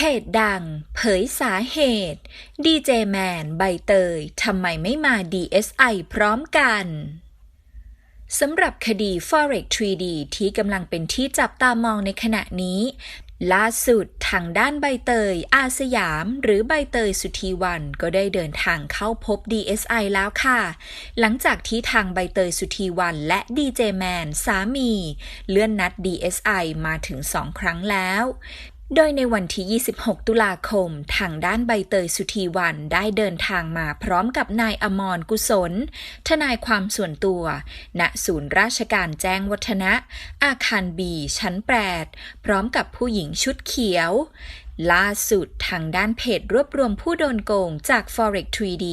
เพจดัง เผยสาเหตุดีเจแมนใบเตยทำไมไม่มา DSI พร้อมกันสำหรับคดี Forex 3D ที่กำลังเป็นที่จับตามองในขณะนี้ ล่าสุดทางด้านใบเตย อาสยาม หรือใบเตยสุธีวันก็ได้เดินทางเข้าพบ DSI แล้วค่ะ หลังจากที่ทางใบเตยสุธีวันและดีเจแมนสามี เลื่อนนัด DSI มาถึงสองครั้งแล้ว โดยในวันที่ 26 ตุลาคม ทางด้านใบเตยสุธีวันได้เดินทางมาพร้อมกับนายอมรกุศล ทนายความส่วนตัว ณ ศูนย์ราชการแจ้งวัฒนะ อาคารบีชั้น 8 พร้อมกับผู้หญิงชุดเขียว ล่าสุดทางด้านเพจรวบรวมผู้โดนโกงจาก Forex 3D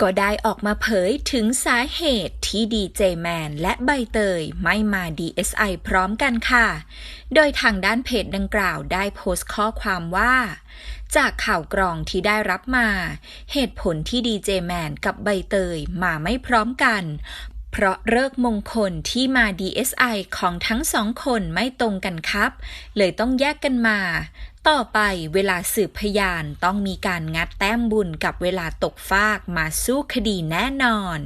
ก็ได้ออกมาเผยถึงสาเหตุที่ดีเจแมนและใบเตยไม่มา DSI พร้อมกันค่ะ โดยทางด้านเพจดังกล่าวได้โพสต์ข้อความว่าจากข่าวกรองที่ได้รับมา เหตุผลที่ดีเจแมนกับใบเตยมาไม่พร้อมกัน เพราะเลิกมงคลที่มา DSI ของทั้งสองคนไม่ตรงกันครับ เลยต้องแยกกันมา ต่อไปเวลาสืบพยานต้องมีการงัดแต้มบุญกับเวลาตกฟากมาสู้คดีแน่นอน